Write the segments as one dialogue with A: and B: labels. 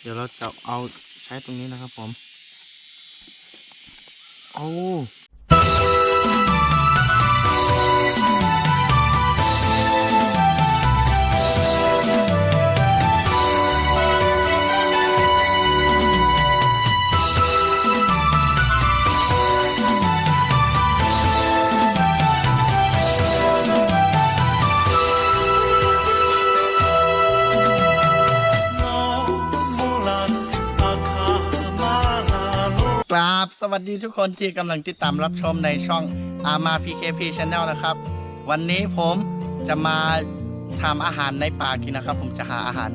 A: เดี๋ยวเราจะเอาใช้ตรงนี้นะครับผม โอ้ วัสดีทุกคนที่กำลังติดตามรับชมในช่องอามา PKP Channel นะครับ วันนี้ผมจะมาทำอาหารในป่ากินนะครับ ผมจะหาอาหาร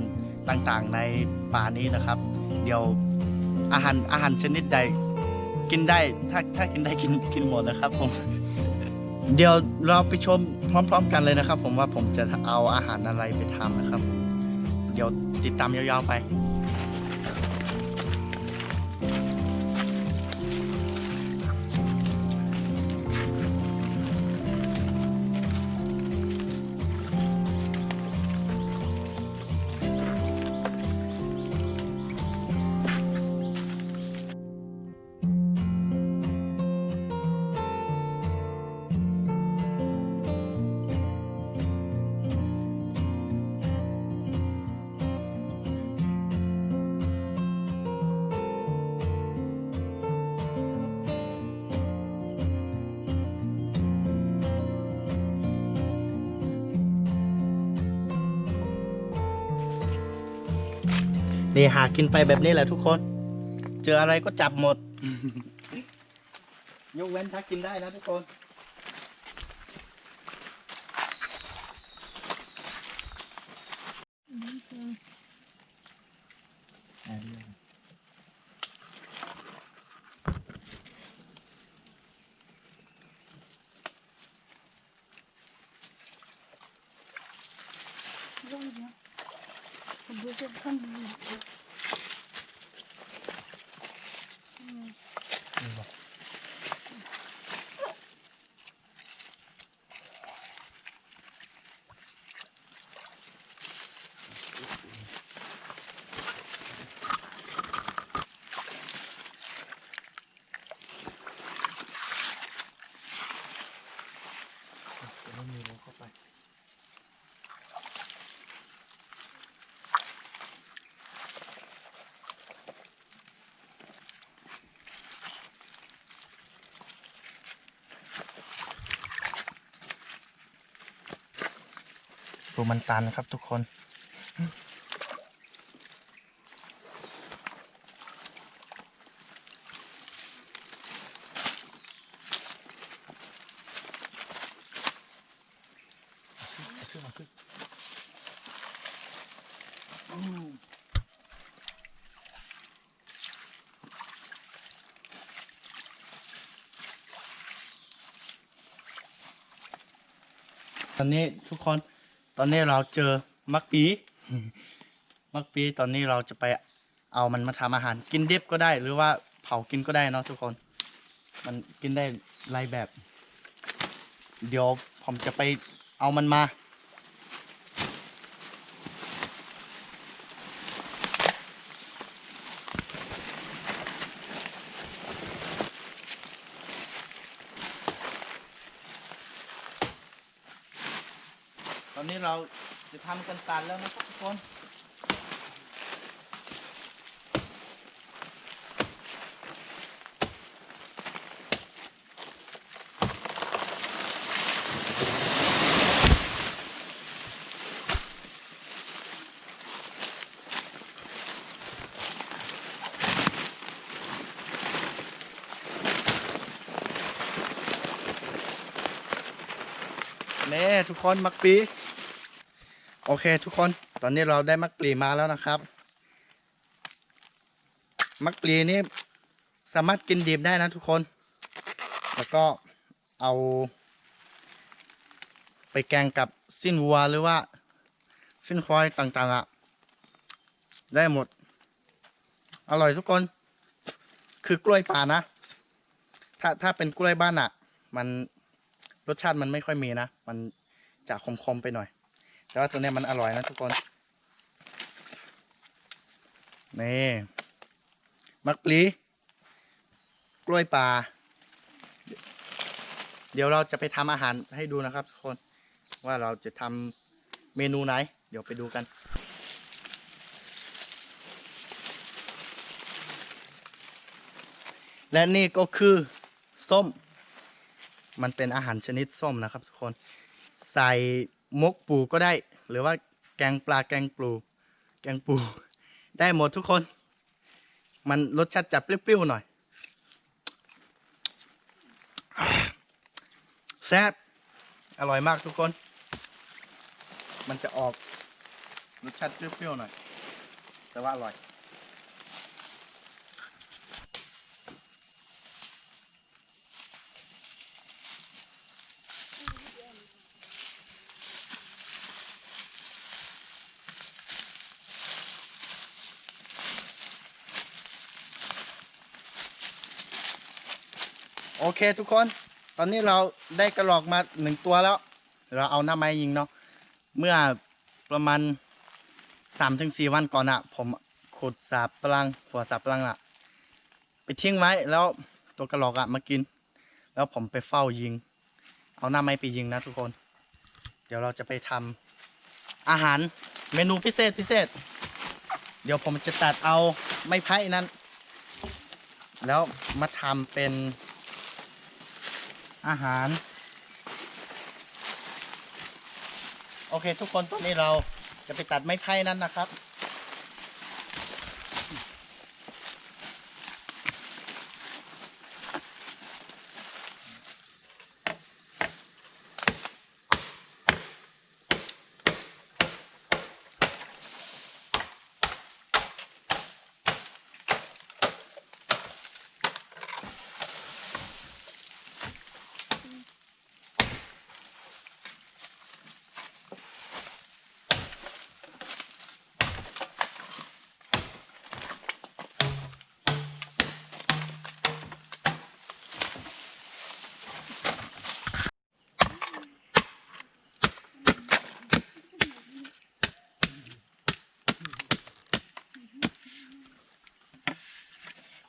A: ต่างๆในป่านี้นะครับ เดี๋ยวอาหารอาหารชนิดใดกินได้ถ้าถ้ากินได้กินกินหมดนะครับผม เดี๋ยวเราไปชมพร้อม ๆ กันเลยนะครับ ผมว่าผมจะเอาอาหารอะไรไปทำนะครับ เดี๋ยวติดตามยาวๆไป นี่หากินไปแบบนี้แหละทุกคน เจออะไรก็จับหมด ยกเว้นถ้ากินได้นะทุกคน 这穿不 ตัวมันตันครับทุกคนตอนนี้ทุกคน ตอนนี้เราเจอมักปีมักปีตอนนี้เราจะไปเอามันมาทำอาหารกินดิบก็ได้ หรือว่าเผากินก็ได้เนาะทุกคน มันกินได้หลายแบบ เดี๋ยวผมจะไปเอามันมา อนนี้เราจะทำกันตันแล้วนะครับทุกคนนี่ทุกคนมักปี โอเคทุกคนตอนนี้เราได้มักปลีมาแล้วนะครับ มักปลีนี่สามารถกินดิบได้นะทุกคน แล้วก็เอา ไปแกงกับสิ้นวัวหรือว่า สิ้นควายต่างๆอะ่ะ ได้หมด อร่อยทุกคน คือกล้วยป่านะ ถ้าถ้าเป็นกล้วยบ้านอะ่ะ มันรสชาติมันไม่ค่อยมีนะ มันจะคมๆไปหน่อย แต่ว่าตัวนี้มันอร่อยนะทุกคน นี่มักปลีกล้วยป่า เดี๋ยวเราจะไปทำอาหารให้ดูนะครับทุกคนว่าเราจะทำเมนูไหน เดี๋ยวไปดูกัน และนี่ก็คือส้ม มันเป็นอาหารชนิดส้มนะครับทุกคน ใส่ มกปูก็ได้ หรือว่าแกงปลาแกงปูแกงปู ได้หมดทุกคน มันรสชาติจัดเปรี้ยวๆหน่อยแซ่บอร่อยมากทุกคน มันจะออกรสชาติเปรี้ยวๆหน่อย แต่ว่าอร่อย โอเคทุกคน ตอนนี้เราได้กระหรอกมาหนึ่งตัวแล้ว เราเอาหน้าไม้ยิงเนาะ เมื่อประมาณสามถึงสี่วันก่อนอะผมขุดสาบปลังหัวสาบปลังอะไปทิ้งไว้แล้วตัวกระหรอกอะมากิน แล้วผมไปเฝ้ายิง เอาหน้าไม้ไปยิงนะทุกคน เดี๋ยวเราจะไปทำอาหารเมนูพิเศษพิเศษ เดี๋ยวผมจะตัดเอาไม้ไผ่นั้น แล้วมาทำเป็น อาหาร โอเค ทุกคนตอนนี้เราจะไปตัดไม้ไผ่นั้นนะครับ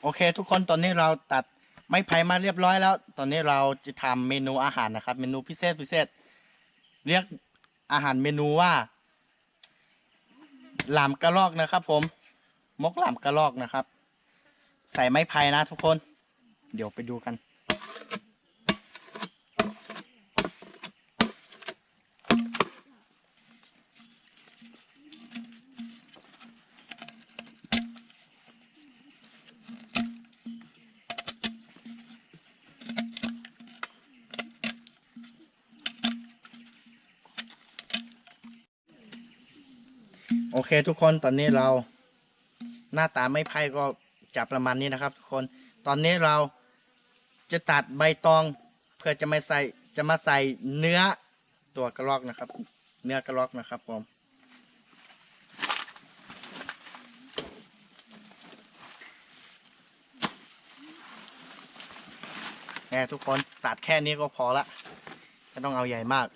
A: โอเค ทุกคนตอนนี้เราตัดไม้ไผ่มาเรียบร้อยแล้ว ตอนนี้เราจะทำเมนูอาหารนะครับ เมนูพิเศษพิเศษ เรียกอาหารเมนูว่าหลามกระลอกนะครับ ผมมกหลามกระลอกนะครับ ใส่ไม้ไผ่นะทุกคน เดี๋ยวไปดูกัน ทุกคนตอนนี้เรา หน้าตาไม่ไพ่ก็จะประมาณนี้นะครับ ทุกคนตอนนี้เราจะตัดใบตอง เพื่อจะไม่ใส่จะมาใส่เนื้อตัวกระรอกนะครับ เนื้อกระรอกนะครับผมแค่ทุกคนตัดแค่นี้ก็พอละไม่ต้องเอาใหญ่มาก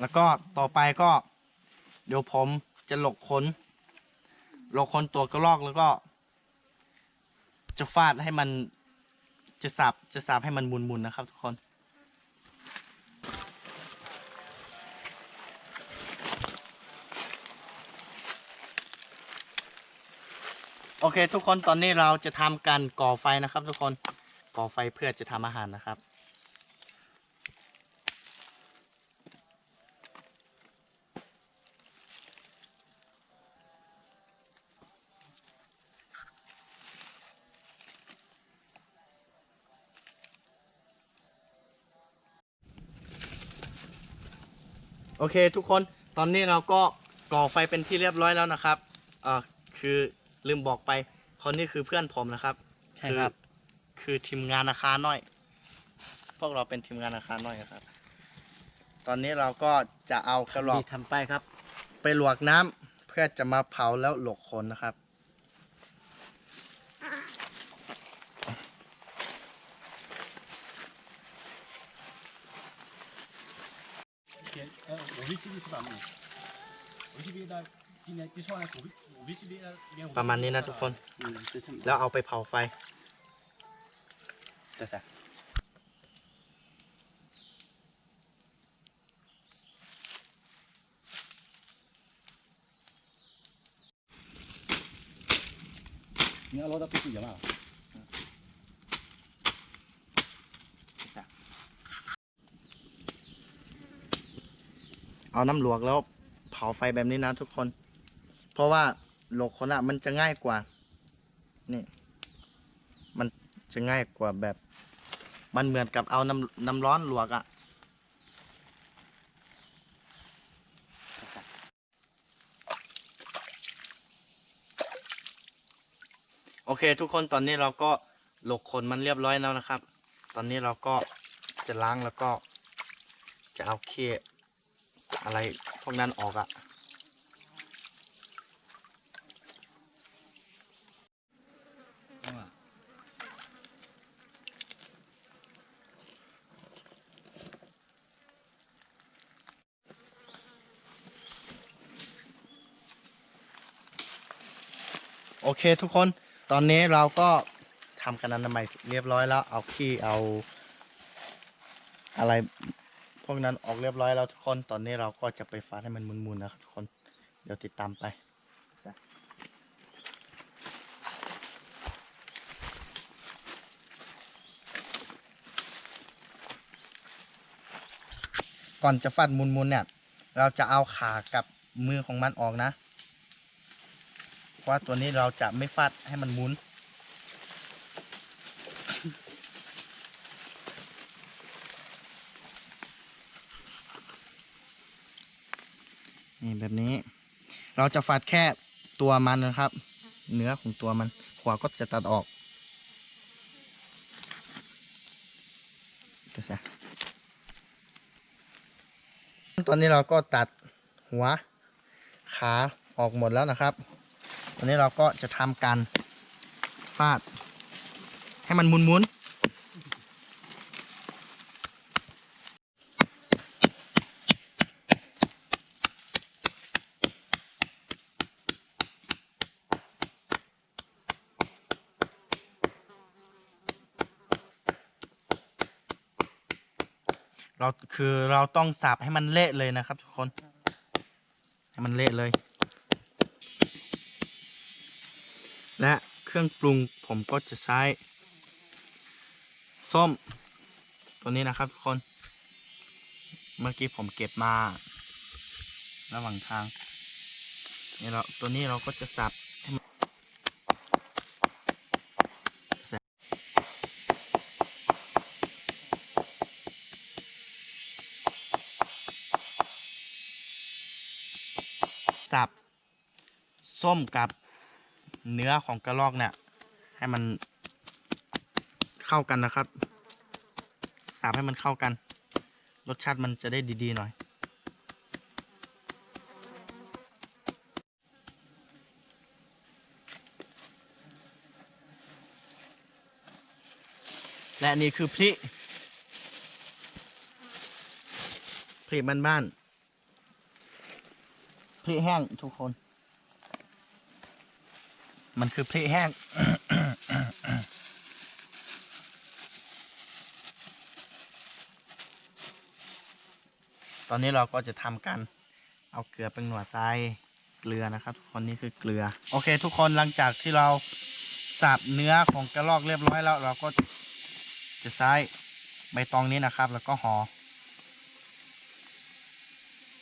A: แล้วก็ต่อไปก็ เดี๋ยวผมจะหลกขนหลกขนตัวกระรอกแล้วก็ จะฟาดให้มันจะสับจะสับให้มันหมุนๆนะครับ ทุกคนโอเค ทุกคนตอนนี้เราจะทำการก่อไฟนะครับ ทุกคนก่อไฟเพื่อจะทำอาหารนะครับ โอเคทุกคนตอนนี้เราก็ก่อไฟเป็นที่เรียบร้อยแล้วนะครับเอ่อคือลืมบอกไปคนนี้คือเพื่อนผมนะครับ
B: ใช่ครับ
A: อคือทีมงานอาคารน้อย พวกเราเป็นทีมงานอาคารน้อยครับ ตอนนี้เราก็จะเอากระหลอก
B: นี่ทำไปครับ
A: ไปลวกน้ำเพื่อจะมาเผาแล้วหลกขนนะครับ ประมาณนี้นะทุกคน แล้วเอาไปเผาไฟ
B: จะสัก你要老大不是一样啊？
A: เอาน้ำหลวกแล้วเผาไฟแบบนี้นะทุกคน เพราะว่าโลกคนอะมันจะง่ายกว่า นี่ มันจะง่ายกว่าแบบ มันเหมือนกับเอาน้ำน้ำร้อนหลวกอะโอเค ทุกคนตอนนี้เราก็โลกคนมันเรียบร้อยแล้วนะครับ ตอนนี้เราก็จะล้างแล้วก็จะเอาเคีย อะไรพวกนั้นออกอะ
B: 영 아.
A: โอเคทุกคนตอนนี้เราก็ทำกันอนามัยเรียบร้อยแล้ว เอาขี้เอาอะไร วกนั้นออกเรียบร้อยแล้วทุกคนตอนนี้เราก็จะไปฟาดให้มันมุนๆนะครับทุกคนเดี๋ยวติดตามไปก่อนจะฟัดมุนๆเนี่ย เราจะเอาขากับมือของมันออกนะ เพราะตัวนี้เราจะไม่ฟัดให้มันมุน นี่แบบนี้ เราจะฟัดแค่ตัวมันนะครับ เนื้อของตัวมัน หัวก็จะตัดออกเดี๋ยตอนนี้เราก็ตัดหัวขาออกหมดแล้วนะครับ ตอนนี้เราก็จะทำการฟาด ให้มันมุนๆ เราคือเราต้องสับให้มันเละเลยนะครับ ทุกคน ให้มันเละเลย และเครื่องปรุงผมก็จะใช้ ส้ม ตัวนี้นะครับทุกคน เมื่อกี้ผมเก็บมา ระหว่างทางนี่เราตัวนี้เราก็จะสับ ส้มกับเนื้อของกระรอกเนี่ย ให้มันเข้ากันนะครับสับให้มันเข้ากัน รสชาติมันจะได้ดีๆหน่อย และนี่คือพริกพริกบ้านๆพริกแห้งทุกคน มันคือพริกแห้ง ตอนนี้เราก็จะทำการเอาเกลือเป็นหนวดทรายเกลือนะครับ ทุกคนนี่คือเกลือ โอเค ทุกคนหลังจากที่เราสับเนื้อของกระรอกเรียบร้อยแล้ว เราก็จะใช้ใบตองนี้นะครับ แล้วก็ห่อ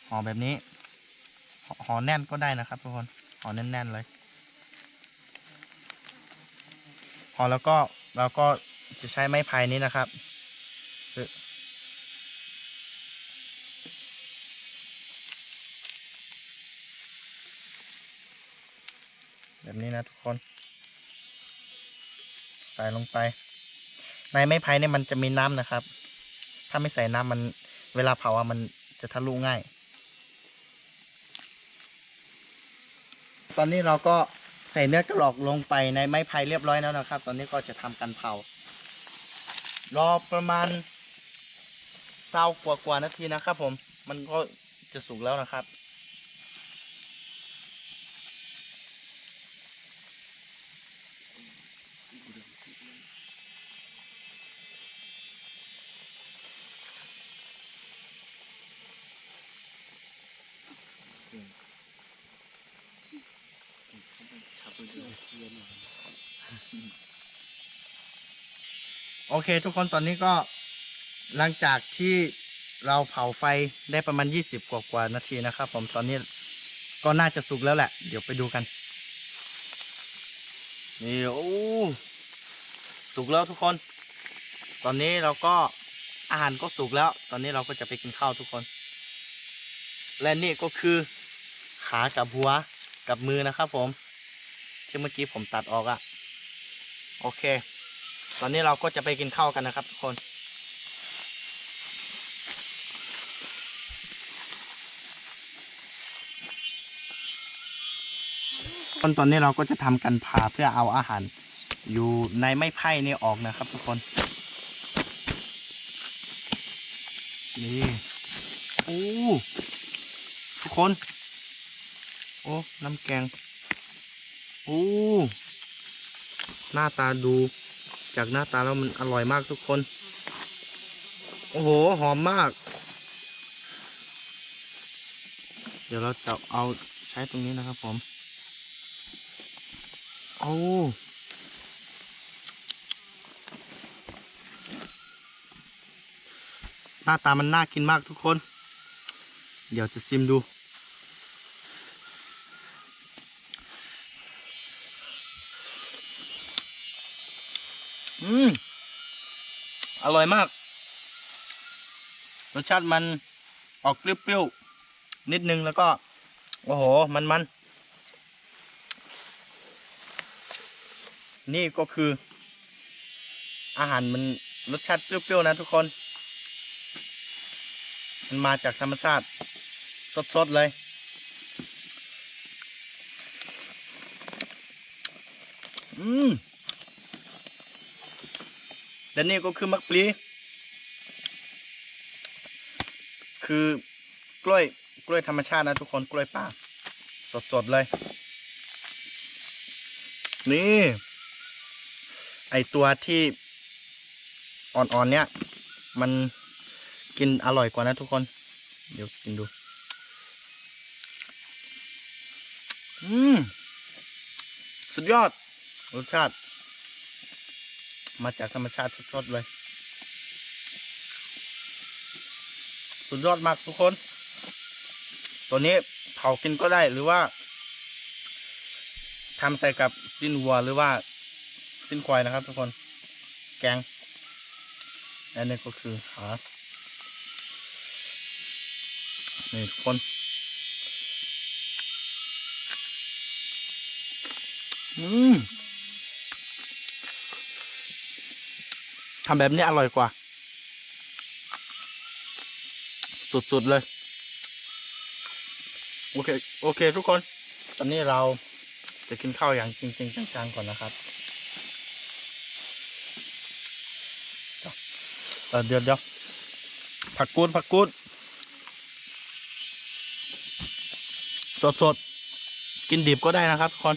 A: ห่อแบบนี้ห่อแน่นก็ได้นะครับ ทุกคนห่อแน่นๆเลย พอแล้วก็เราก็จะใช้ไม้พายนี้นะครับแบบนี้นะทุกคน ใส่ลงไป ในไม้พายเนี่ยมันจะมีน้ำนะครับ ถ้าไม่ใส่น้ำมันเวลาเผาอะมันจะทะลุง่าย ตอนนี้เราก็ ใส่เนื้อกระหลอกลงไปในไม้ไผ่เรียบร้อยแล้วนะครับ ตอนนี้ก็จะทำการเผารอประมาณเศร้ากว่ากว่านาทีนะครับ ผมมันก็จะสุกแล้วนะครับ โอเค ทุกคนตอนนี้ก็หลังจากที่เราเผาไฟได้ประมาณ 20 กว่ากว่านาทีนะครับ ผมตอนนี้ก็น่าจะสุกแล้วแหละ เดี๋ยวไปดูกัน นี่โอ้สุกแล้วทุกคน ตอนนี้เราก็อาหารก็สุกแล้ว ตอนนี้เราก็จะไปกินข้าวทุกคน และนี่ก็คือขากับหัวกับมือนะครับผม ที่เมื่อกี้ผมตัดออกอะโอเค ตอนนี้เราก็จะไปกินข้าวกันนะครับทุกคนตอนตอนนี้เราก็จะทำกันผ่าเพื่อเอาอาหาร อยู่ในไม้ไผ่นี่ออกนะครับ ทุกคน นี่โอ้ทุกคน โอ้น้ำแกง โอ้หน้าตาดู จากหน้าตาแล้วมันอร่อยมากทุกคน โอ้โห หอมมาก เดี๋ยวเราจะเอาใช้ตรงนี้นะครับผม โอ้หน้าตามันน่ากินมากทุกคน เดี๋ยวจะซิมดู อืม อร่อยมาก รสชาติมันออกเปรี้ยวๆ นิดนึงแล้วก็ โอ้โห มันมัน นี่ก็คือ อาหารมันรสชาติเปรี้ยวๆนะทุกคน มันมาจากธรรมชาติ สดๆ เลยอืม และนี่ก็คือมักปลีคือกล้วยกล้วยธรรมชาตินะทุกคนกล้วยป่าสดๆเลย นี่ ไอตัวที่อ่อนๆเนี่ย มันกินอร่อยกว่านะทุกคน เดี๋ยวกินดู อืม สุดยอด รสชาติ มาจากธรรมชาติสดๆเลย สุดยอดมากทุกคน ตัวนี้เผากินก็ได้หรือว่าทำใส่กับสิ้นวัวหรือว่าสิ้นควายนะครับทุกคน แกงและนี่ก็คือขานี่ทุกคนอืม ทำแบบนี้อร่อยกว่า สุดๆเลย โอเค โอเค ทุกคน ตอนนี้เราจะกินข้าวอย่างจริง ๆ จังๆก่อนนะครับเดี๋ยวเดี๋ยวผักกูดผักกูดสดๆกินดิบก็ได้นะครับทุกคน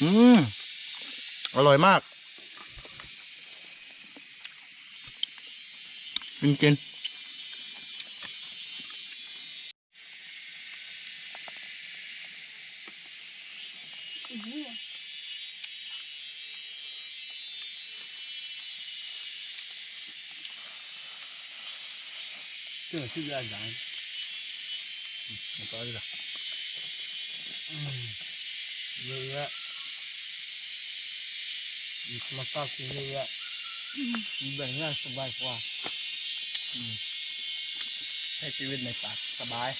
A: อืม อร่อยมาก จริงๆ
B: 这个是不是要燃？
A: 我搞这个。
B: 嗯，热热，你他妈大心热热，你本愿是外挂。
A: ใช้ชีวิตในป่าสบาย